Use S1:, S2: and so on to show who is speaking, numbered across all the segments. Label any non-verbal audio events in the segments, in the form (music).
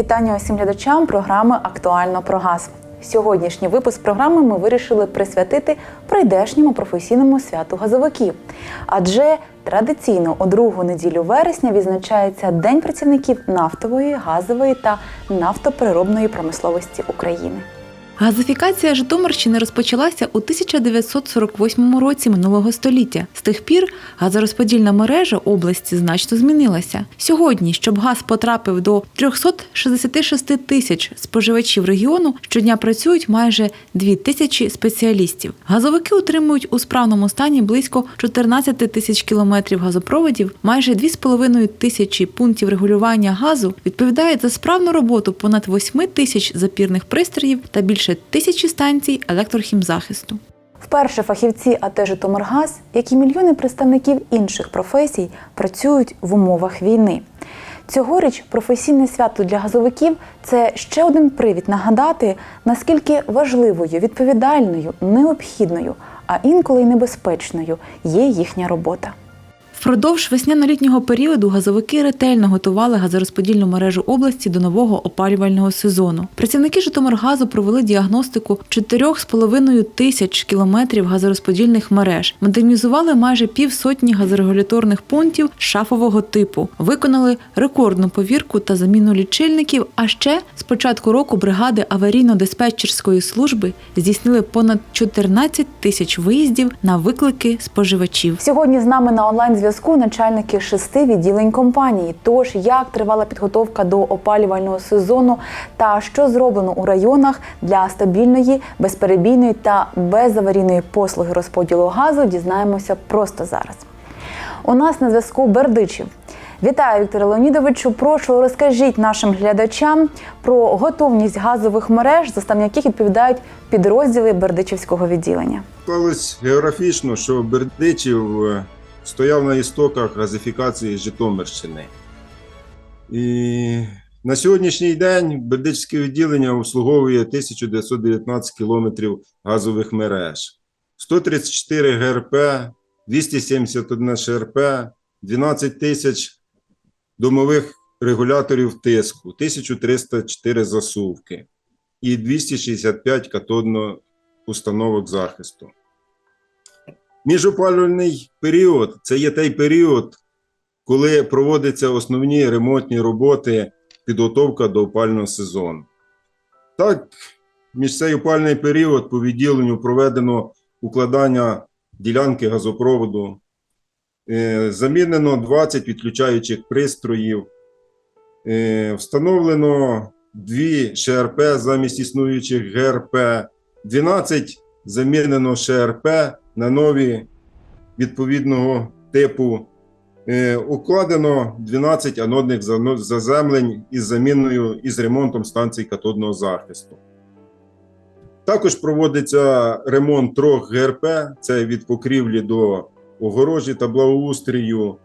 S1: вітання усім глядачам програми Актуально про газ. Сьогоднішній випуск програми ми вирішили присвятити прийдешньому професійному святу газовиків. Адже традиційно у другу неділю вересня відзначається День працівників нафтової, газової та нафтоприробної промисловості України. Газифікація Житомирщини розпочалася у 1948 році минулого століття. З тих пір газорозподільна мережа області значно змінилася. Сьогодні, щоб газ потрапив до 366 тисяч споживачів регіону, щодня працюють майже 2 тисячі спеціалістів. Газовики утримують у справному стані близько 14 тисяч кілометрів газопроводів, майже 2,5 тисячі пунктів регулювання газу відповідають за справну роботу понад 8 тисяч запірних пристроїв та більше тисячі станцій електрохімзахисту. Вперше фахівці АТ «Житомиргаз», як і мільйони представників інших професій, працюють в умовах війни. Цьогоріч професійне свято для газовиків це ще один привід нагадати, наскільки важливою, відповідальною, необхідною, а інколи й небезпечною є їхня робота. Впродовж весняно-літнього періоду газовики ретельно готували газорозподільну мережу області до нового опалювального сезону. Працівники Житомиргазу провели діагностику 4,5 тисяч кілометрів газорозподільних мереж, модернізували майже півсотні газорегуляторних пунктів шафового типу, виконали рекордну повірку та заміну лічильників. А ще з початку року бригади аварійно-диспетчерської служби здійснили понад 14 тисяч виїздів на виклики споживачів. Сьогодні з нами на онлайн зв'язку начальники шести відділень компанії. Тож як тривала підготовка до опалювального сезону та що зроблено у районах для стабільної, безперебійної та безаварійної послуги розподілу газу, дізнаємося просто зараз. У нас на зв'язку Бердичів. Вітаю, Вікторе Леонідовичу. Прошу розкажіть нашим глядачам про готовність газових мереж, за стан яких відповідають підрозділи Бердичівського відділення.
S2: Склалось географічно, що Бердичів е, стояв на істоках газифікації Житомирщини. І на сьогоднішній день Бердичівське відділення обслуговує 1919 кілометрів газових мереж, 134 ГРП, 271 ШРП, 12 тисяч домових регуляторів тиску, 1304 засувки і 265 катодно установок захисту. Міжопалювальний період це є той період, коли проводяться основні ремонтні роботи, підготовка до опального сезону. Так, між цей опальний період по відділенню проведено укладання ділянки газопроводу, е, замінено 20 відключаючих пристроїв, е, встановлено 2 ШРП замість існуючих ГРП, 12 замінено ШРП на нові відповідного типу. Е, Укладено 12 анодних заземлень із заміною із ремонтом станцій катодного захисту. Також проводиться ремонт трьох ГРП: це від покрівлі до огорожі та благоустрію.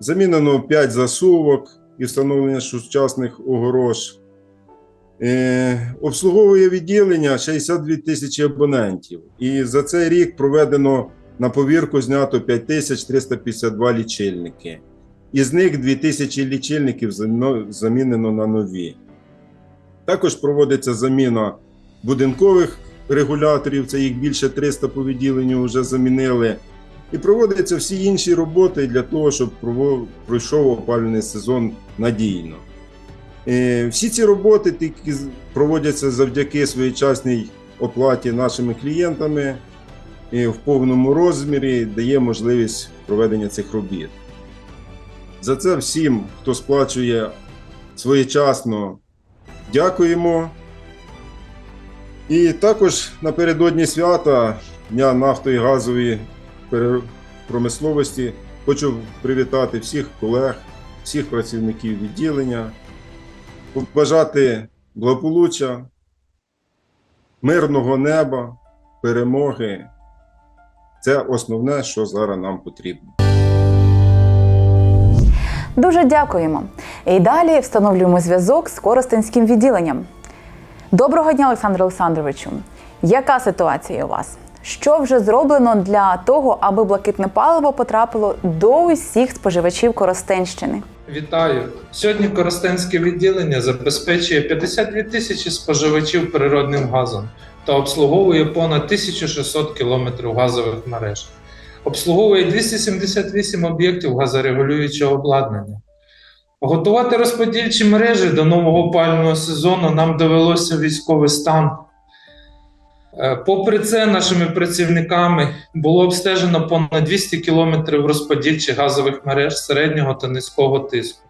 S2: Замінено 5 засувок і встановлення сучасних огорож. Е, обслуговує відділення 62 тисячі абонентів. І за цей рік проведено на повірку знято 5352 лічильники. Із них 2000 лічильників замінено на нові. Також проводиться заміна будинкових регуляторів, це їх більше 300 по відділенню вже замінили. І проводяться всі інші роботи для того, щоб пройшов опалювальний сезон надійно. Е, Всі ці роботи тільки проводяться завдяки своєчасній оплаті нашими клієнтами і в повному розмірі дає можливість проведення цих робіт. За це всім, хто сплачує своєчасно, дякуємо. І також напередодні свята Дня нафтої газової промисловості хочу привітати всіх колег, всіх працівників відділення, побажати благополуччя, мирного неба, перемоги. Це основне, що зараз нам потрібно.
S1: Дуже дякуємо. І далі встановлюємо зв'язок з Коростенським відділенням. Доброго дня, Олександр Олександровичу. Яка ситуація у вас? Що вже зроблено для того, аби блакитне паливо потрапило до усіх споживачів Коростенщини?
S3: Вітаю! Сьогодні Коростенське відділення забезпечує 52 тисячі споживачів природним газом та обслуговує понад 1600 кілометрів газових мереж. Обслуговує 278 об'єктів газорегулюючого обладнання. Готувати розподільчі мережі до нового опалювального сезону нам довелося військовий стан. Е, Попри це, нашими працівниками було обстежено понад 200 кілометрів розподільчих газових мереж середнього та низького тиску.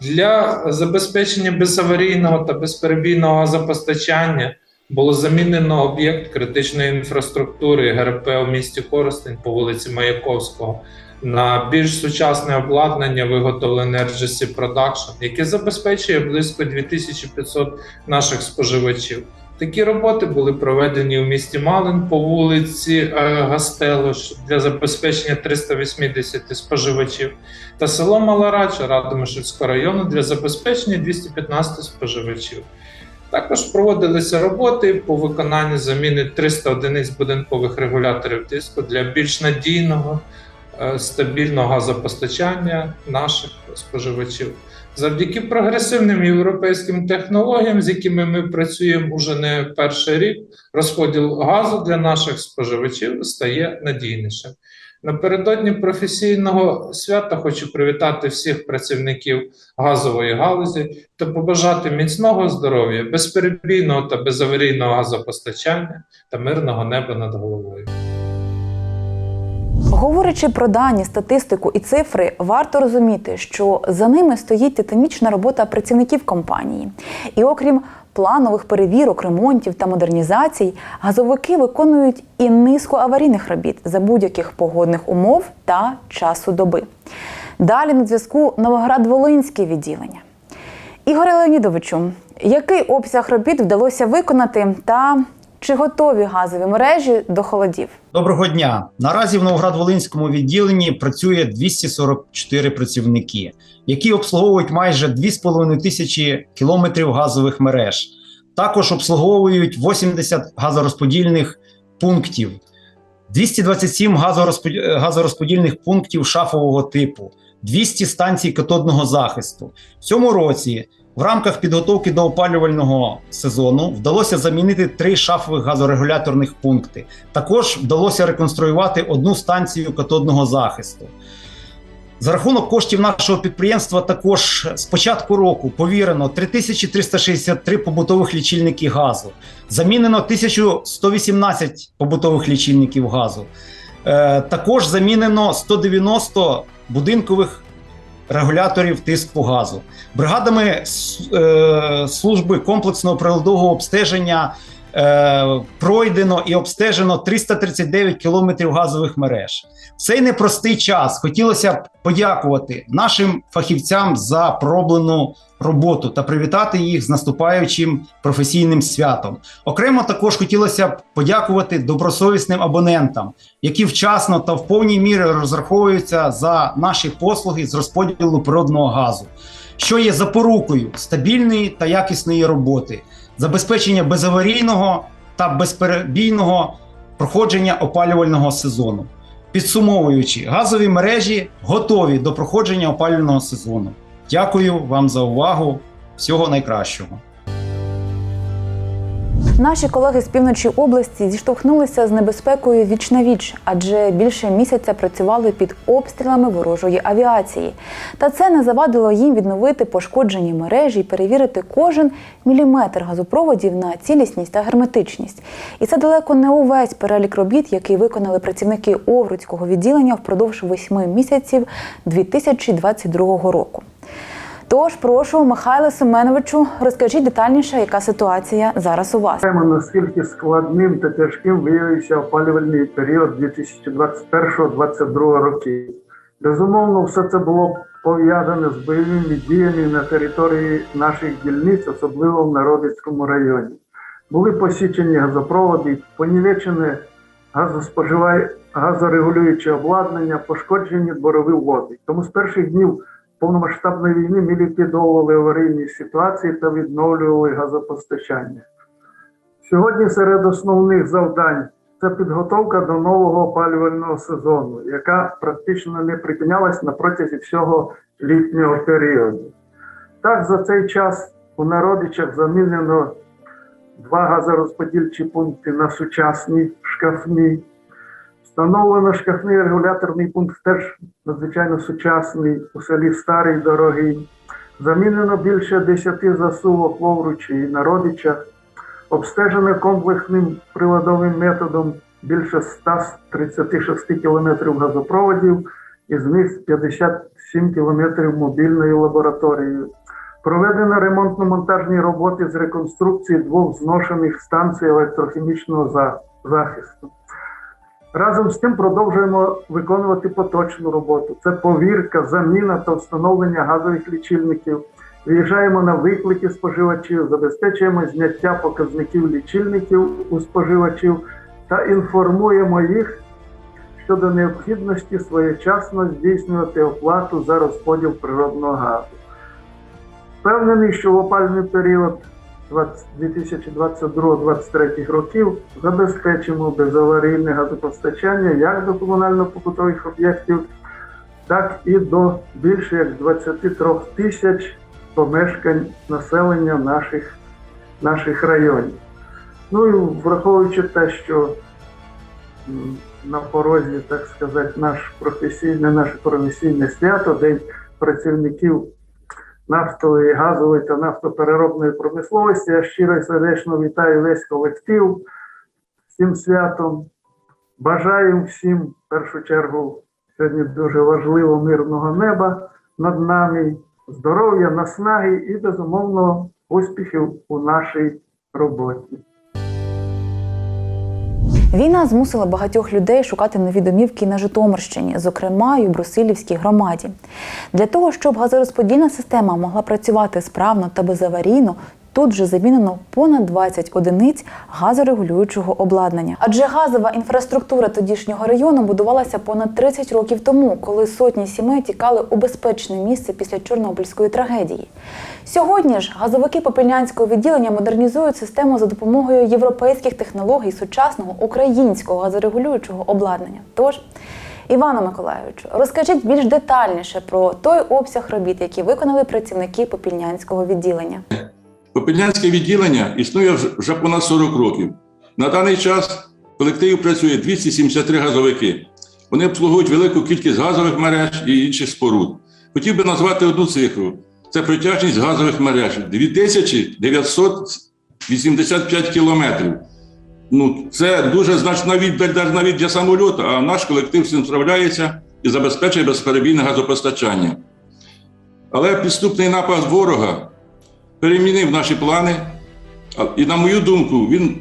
S3: Для забезпечення безаварійного та безперебійного газопостачання було замінено об'єкт критичної інфраструктури ГРП у місті Коростень по вулиці Маяковського на більш сучасне обладнання, виготовлене RGC Production, яке забезпечує близько 2500 наших споживачів. Такі роботи були проведені у місті Малин по вулиці е, Гастелош для забезпечення 380 споживачів та село Маларача Радомишльського району для забезпечення 215 споживачів. Також проводилися роботи по виконанню заміни 300 одиниць будинкових регуляторів тиску для більш надійного, е, стабільного газопостачання наших споживачів. Завдяки прогресивним європейським технологіям, з якими ми працюємо уже не перший рік, розподіл газу для наших споживачів стає надійнішим. Напередодні професійного свята хочу привітати всіх працівників газової галузі та побажати міцного здоров'я, безперебійного та безаварійного газопостачання та мирного неба над головою.
S1: Говорячи про дані, статистику і цифри, варто розуміти, що за ними стоїть титанічна робота працівників компанії. І окрім планових перевірок, ремонтів та модернізацій, газовики виконують і низку аварійних робіт за будь-яких погодних умов та часу доби. Далі на зв'язку Новоград-Волинське відділення. Ігоре Леонідовичу, який обсяг робіт вдалося виконати та чи готові газові мережі до холодів?
S4: Доброго дня. Наразі в Новоград-Волинському відділенні працює 244 працівники, які обслуговують майже 2,5 тисячі кілометрів газових мереж. Також обслуговують 80 газорозподільних пунктів, 227 газорозпод- газорозподільних пунктів шафового типу, 200 станцій катодного захисту. В цьому році в рамках підготовки до опалювального сезону вдалося замінити три шафових газорегуляторних пункти. Також вдалося реконструювати одну станцію катодного захисту. За рахунок коштів нашого підприємства, також з початку року повірено 3363 побутових лічильники газу, замінено 1118 побутових лічильників газу. Е, також замінено 190 будинкових регуляторів тиску газу. Бригадами е, служби комплексного приладового обстеження пройдено і обстежено 339 кілометрів газових мереж. В цей непростий час хотілося б подякувати нашим фахівцям за проблену роботу та привітати їх з наступаючим професійним святом. Окремо також хотілося б подякувати добросовісним абонентам, які вчасно та в повній мірі розраховуються за наші послуги з розподілу природного газу, що є запорукою стабільної та якісної роботи, забезпечення безаварійного та безперебійного проходження опалювального сезону. Підсумовуючи, газові мережі готові до проходження опалювального сезону. Дякую вам за увагу. Всього найкращого.
S1: Наші колеги з півночі області зіштовхнулися з небезпекою віч на віч, адже більше місяця працювали під обстрілами ворожої авіації. Та це не завадило їм відновити пошкоджені мережі і перевірити кожен міліметр газопроводів на цілісність та герметичність. І це далеко не увесь перелік робіт, який виконали працівники Овруцького відділення впродовж восьми місяців 2022 року. Тож прошу, Михайле Семеновичу, розкажіть детальніше, яка ситуація зараз у вас.
S5: Наскільки складним та тяжким виявився опалювальний період 2021-2022 років. Безумовно, все це було пов'язане з бойовими діями на території наших дільниць, особливо в Народицькому районі. Були посічені газопроводи, понівечене газоспоживай... газорегулююче обладнання, пошкоджені борові води. Тому з перших днів повномасштабної війни ми ліквідовували аварійні ситуації та відновлювали газопостачання. Сьогодні серед основних завдань це підготовка до нового опалювального сезону, яка практично не припинялась на протязі всього літнього періоду. Так, за цей час у народичах замінено два газорозподільчі пункти на сучасні шкафні. Встановлено шкафний регуляторний пункт теж надзвичайно сучасний у селі Старий Дорогий. Замінено більше 10 засувок в і на родичах. Обстежено комплексним приладовим методом більше 136 кілометрів газопроводів, із них 57 кілометрів мобільною лабораторією. Проведено ремонтно-монтажні роботи з реконструкції двох зношених станцій електрохімічного захисту. Разом з тим продовжуємо виконувати поточну роботу. Це повірка, заміна та встановлення газових лічильників. Виїжджаємо на виклики споживачів, забезпечуємо зняття показників лічильників у споживачів та інформуємо їх щодо необхідності своєчасно здійснювати оплату за розподіл природного газу. Впевнений, що в опальний період 2022-2023 років забезпечимо безаварійне газопостачання як до комунально-побутових об'єктів, так і до більше як 23 тисяч помешкань населення наших, наших районів. Ну і враховуючи те, що на порозі, так сказати, наш професійне, наше професійне свято, День працівників нафтової, газової та нафтопереробної промисловості. Я щиро і сердечно вітаю весь колектив цим святом. Бажаю всім в першу чергу сьогодні дуже важливо мирного неба над нами, здоров'я, наснаги і безумовно успіхів у нашій роботі.
S1: Війна змусила багатьох людей шукати нові домівки на Житомирщині, зокрема й у Брусилівській громаді. Для того, щоб газорозподільна система могла працювати справно та безаварійно, тут вже замінено понад 20 одиниць газорегулюючого обладнання. Адже газова інфраструктура тодішнього району будувалася понад 30 років тому, коли сотні сімей тікали у безпечне місце після Чорнобильської трагедії. Сьогодні ж газовики Попільнянського відділення модернізують систему за допомогою європейських технологій сучасного українського газорегулюючого обладнання. Тож, Івану Миколайовичу, розкажіть більш детальніше про той обсяг робіт, які виконали працівники Попільнянського відділення.
S6: Попільнянське відділення існує вже- понад 40 років. На даний час в колективі працює 273 газовики. Вони обслуговують велику кількість газових мереж і інших споруд. Хотів би назвати одну цифру: це протяжність газових мереж 2985 кілометрів. Ну, це дуже значна віддаль навіть для самольоту, а наш колектив з справляється і забезпечує безперебійне газопостачання. Але підступний напад ворога перемінив наші плани. І, на мою думку, він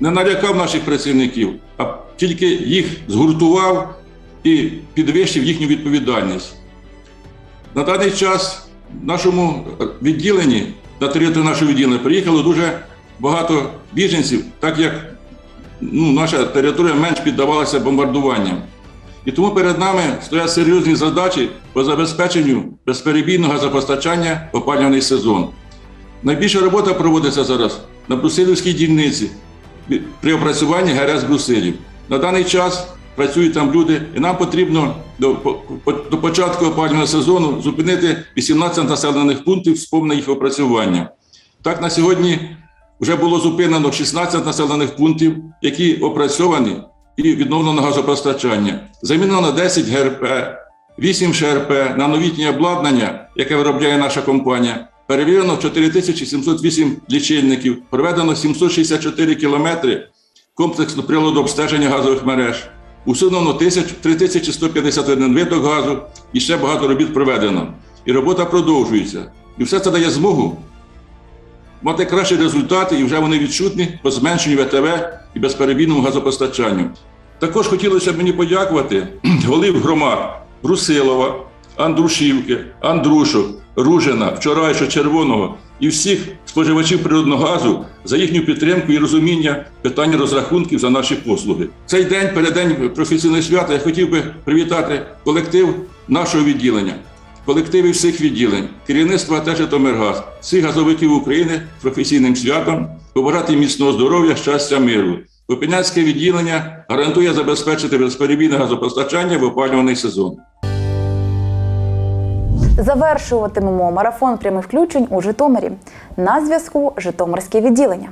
S6: не налякав наших працівників, а тільки їх згуртував і підвищив їхню відповідальність. На даний час в нашому відділенні, на територію нашого відділення, приїхало дуже багато біженців, так як ну, наша територія менш піддавалася бомбардуванням. І тому перед нами стоять серйозні задачі по забезпеченню безперебійного газопостачання в опалювальний сезон. Найбільша робота проводиться зараз на Брусилівській дільниці при опрацюванні ГРС Брусилів. На даний час працюють там люди, і нам потрібно до, до початку опалювального сезону зупинити 18 населених пунктів з їх опрацювання. Так, на сьогодні вже було зупинено 16 населених пунктів, які опрацьовані і відновлено газопостачання. Замінено 10 ГРП, 8 ШРП на новітнє обладнання, яке виробляє наша компанія. Перевірено 4708 лічильників, проведено 764 кілометри комплексного приладу обстеження газових мереж. Усунено 3151 виток газу і ще багато робіт проведено. І робота продовжується. І все це дає змогу мати кращі результати, і вже вони відчутні по зменшенню ВТВ і безперебійному газопостачанню. Також хотілося б мені подякувати (clears throat) голів громад Брусилова, Андрушівки, Андрушок, Ружина, Вчорайша, Червоного і всіх споживачів природного газу за їхню підтримку і розуміння питання розрахунків за наші послуги. Цей день, переддень професійного свята, я хотів би привітати колектив нашого відділення, колективи всіх відділень, керівництва АТ «Житомиргаз», всіх газовиків України професійним святом, побажати міцного здоров'я, щастя, миру. Попільнянське відділення гарантує забезпечити безперебійне газопостачання в опалюваний сезон.
S1: Завершуватимемо марафон прямих включень у Житомирі. На зв'язку Житомирське відділення.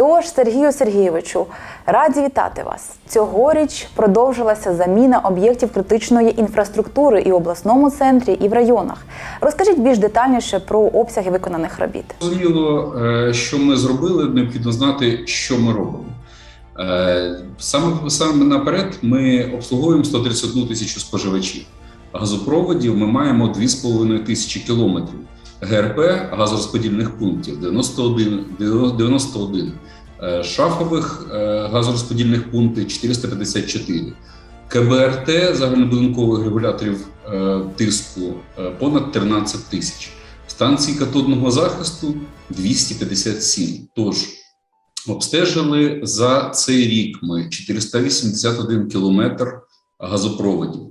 S1: Тож, Сергію Сергійовичу, раді вітати вас. Цьогоріч продовжилася заміна об'єктів критичної інфраструктури і в обласному центрі, і в районах. Розкажіть більш детальніше про обсяги виконаних робіт.
S7: Зрозуміло, е, що ми зробили, необхідно знати, що ми робимо. Е, Саме, саме наперед ми обслуговуємо 131 тисячу споживачів. Газопроводів ми маємо 2,5 тисячі кілометрів. ГРП газорозподільних пунктів 91, 91. Е, шафових газорозподільних пунктів 454. КБРТ загальнобудинкових регуляторів е, тиску е, понад 13 тисяч. Станцій катодного захисту 257. Тож обстежили за цей рік ми 481 кілометр газопроводів.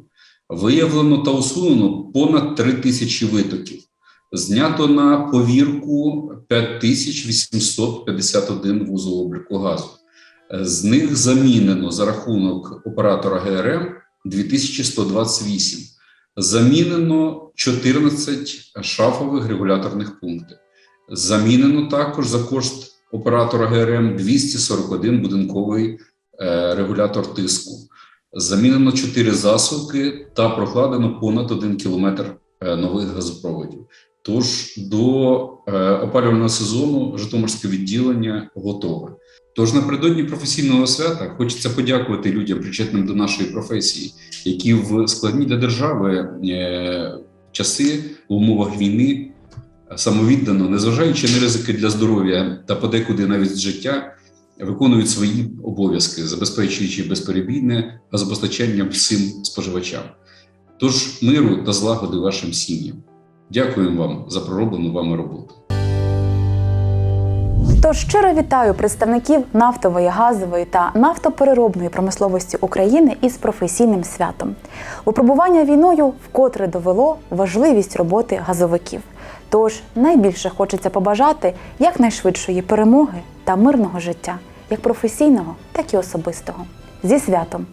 S7: Виявлено та усунено понад 3 тисячі витоків. Знято на повірку 5851 вузол обліку газу. З них замінено за рахунок оператора ГРМ 2128. Замінено 14 шафових регуляторних пунктів. Замінено також за кошт оператора ГРМ 241 будинковий е, регулятор тиску. Замінено 4 засувки та прокладено понад 1 кілометр е, нових газопроводів. Тож до е, опалювального сезону Житомирське відділення готове. Тож напередодні професійного свята хочеться подякувати людям, причетним до нашої професії, які в складні для держави е, часи в умовах війни самовіддано, незважаючи на ризики для здоров'я та подекуди навіть життя, виконують свої обов'язки, забезпечуючи безперебійне газопостачання всім споживачам. Тож миру та злагоди вашим сім'ям. Дякуємо вам за пророблену вами роботу.
S1: Тож щиро вітаю представників нафтової, газової та нафтопереробної промисловості України із професійним святом. Випробування війною вкотре довело важливість роботи газовиків. Тож найбільше хочеться побажати якнайшвидшої перемоги та мирного життя, як професійного, так і особистого. Зі святом!